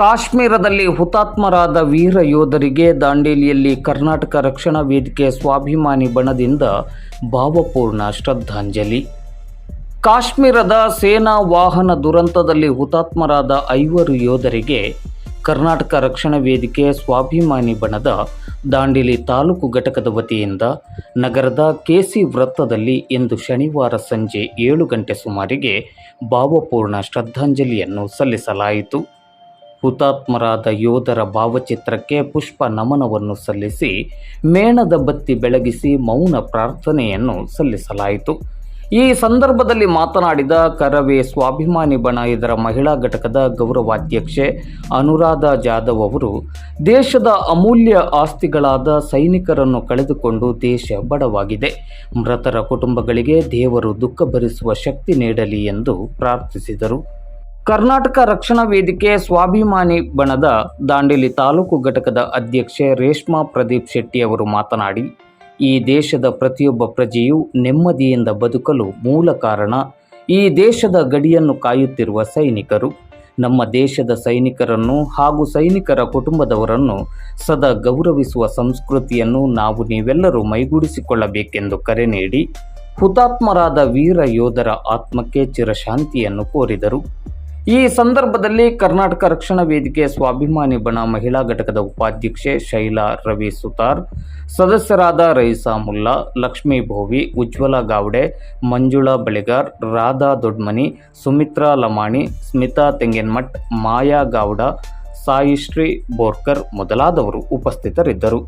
ಕಾಶ್ಮೀರದಲ್ಲಿ ಹುತಾತ್ಮರಾದ ವೀರ ಯೋಧರಿಗೆ ದಾಂಡೇಲಿಯಲ್ಲಿ ಕರ್ನಾಟಕ ರಕ್ಷಣಾ ವೇದಿಕೆ ಸ್ವಾಭಿಮಾನಿ ಬಣದಿಂದ ಭಾವಪೂರ್ಣ ಶ್ರದ್ಧಾಂಜಲಿ. ಕಾಶ್ಮೀರದ ಸೇನಾ ವಾಹನ ದುರಂತದಲ್ಲಿ ಹುತಾತ್ಮರಾದ ಐವರು ಯೋಧರಿಗೆ ಕರ್ನಾಟಕ ರಕ್ಷಣಾ ವೇದಿಕೆ ಸ್ವಾಭಿಮಾನಿ ಬಣದ ದಾಂಡೇಲಿ ತಾಲೂಕು ಘಟಕದ ವತಿಯಿಂದ ನಗರದ ಕೆಸಿ ವೃತ್ತದಲ್ಲಿ ಇಂದು ಶನಿವಾರ ಸಂಜೆ ಏಳು ಗಂಟೆ ಸುಮಾರಿಗೆ ಭಾವಪೂರ್ಣ ಶ್ರದ್ಧಾಂಜಲಿಯನ್ನು ಸಲ್ಲಿಸಲಾಯಿತು. ಹುತಾತ್ಮರಾದ ಯೋಧರ ಭಾವಚಿತ್ರಕ್ಕೆ ಪುಷ್ಪ ನಮನವನ್ನು ಸಲ್ಲಿಸಿ, ಮೇಣದ ಬತ್ತಿ ಬೆಳಗಿಸಿ ಮೌನ ಪ್ರಾರ್ಥನೆಯನ್ನು ಸಲ್ಲಿಸಲಾಯಿತು. ಈ ಸಂದರ್ಭದಲ್ಲಿ ಮಾತನಾಡಿದ ಕರವೇ ಸ್ವಾಭಿಮಾನಿ ಬಣ ಇದರ ಮಹಿಳಾ ಘಟಕದ ಗೌರವಾಧ್ಯಕ್ಷೆ ಅನುರಾಧ ಜಾಧವ್ ಅವರು, ದೇಶದ ಅಮೂಲ್ಯ ಆಸ್ತಿಗಳಾದ ಸೈನಿಕರನ್ನು ಕಳೆದುಕೊಂಡು ದೇಶ ಬಡವಾಗಿದೆ. ಮೃತರ ಕುಟುಂಬಗಳಿಗೆ ದೇವರು ದುಃಖ ಭರಿಸುವ ಶಕ್ತಿ ನೀಡಲಿ ಎಂದು ಪ್ರಾರ್ಥಿಸಿದರು. ಕರ್ನಾಟಕ ರಕ್ಷಣಾ ವೇದಿಕೆ ಸ್ವಾಭಿಮಾನಿ ಬಣದ ದಾಂಡೇಲಿ ತಾಲೂಕು ಘಟಕದ ಅಧ್ಯಕ್ಷೆ ರೇಷ್ಮಾ ಪ್ರದೀಪ್ ಶೆಟ್ಟಿ ಅವರು ಮಾತನಾಡಿ, ಈ ದೇಶದ ಪ್ರತಿಯೊಬ್ಬ ಪ್ರಜೆಯು ನೆಮ್ಮದಿಯಿಂದ ಬದುಕಲು ಮೂಲ ಕಾರಣ ಈ ದೇಶದ ಗಡಿಯನ್ನು ಕಾಯುತ್ತಿರುವ ಸೈನಿಕರು. ನಮ್ಮ ದೇಶದ ಸೈನಿಕರನ್ನು ಹಾಗೂ ಸೈನಿಕರ ಕುಟುಂಬದವರನ್ನು ಸದಾ ಗೌರವಿಸುವ ಸಂಸ್ಕೃತಿಯನ್ನು ನಾವು ನೀವೆಲ್ಲರೂ ಮೈಗೂಡಿಸಿಕೊಳ್ಳಬೇಕೆಂದು ಕರೆ ನೀಡಿ, ಹುತಾತ್ಮರಾದ ವೀರ ಯೋಧರ ಆತ್ಮಕ್ಕೆ ಚಿರಶಾಂತಿಯನ್ನು ಕೋರಿದರು. ಈ ಸಂದರ್ಭದಲ್ಲಿ ಕರ್ನಾಟಕ ರಕ್ಷಣಾ ವೇದಿಕೆ ಸ್ವಾಭಿಮಾನಿ ಬಣ ಮಹಿಳಾ ಘಟಕದ ಉಪಾಧ್ಯಕ್ಷೆ ಶೈಲಾ ರವಿ ಸುತಾರ್, ಸದಸ್ಯರಾದ ರೈಸಾ ಮುಲ್ಲಾ, ಲಕ್ಷ್ಮೀ ಭೋವಿ, ಉಜ್ವಲ ಗಾವಡೆ, ಮಂಜುಳಾ ಬಳಿಗಾರ್, ರಾಧಾ ದೊಡ್ಮನಿ, ಸುಮಿತ್ರಾ ಲಮಾಣಿ, ಸ್ಮಿತಾ ತೆಂಗಿನಮಠ್, ಮಾಯಾ ಗೌಡ ಸಾಯಿಶ್ರೀ ಬೋರ್ಕರ್ ಮೊದಲಾದವರು ಉಪಸ್ಥಿತರಿದ್ದರು.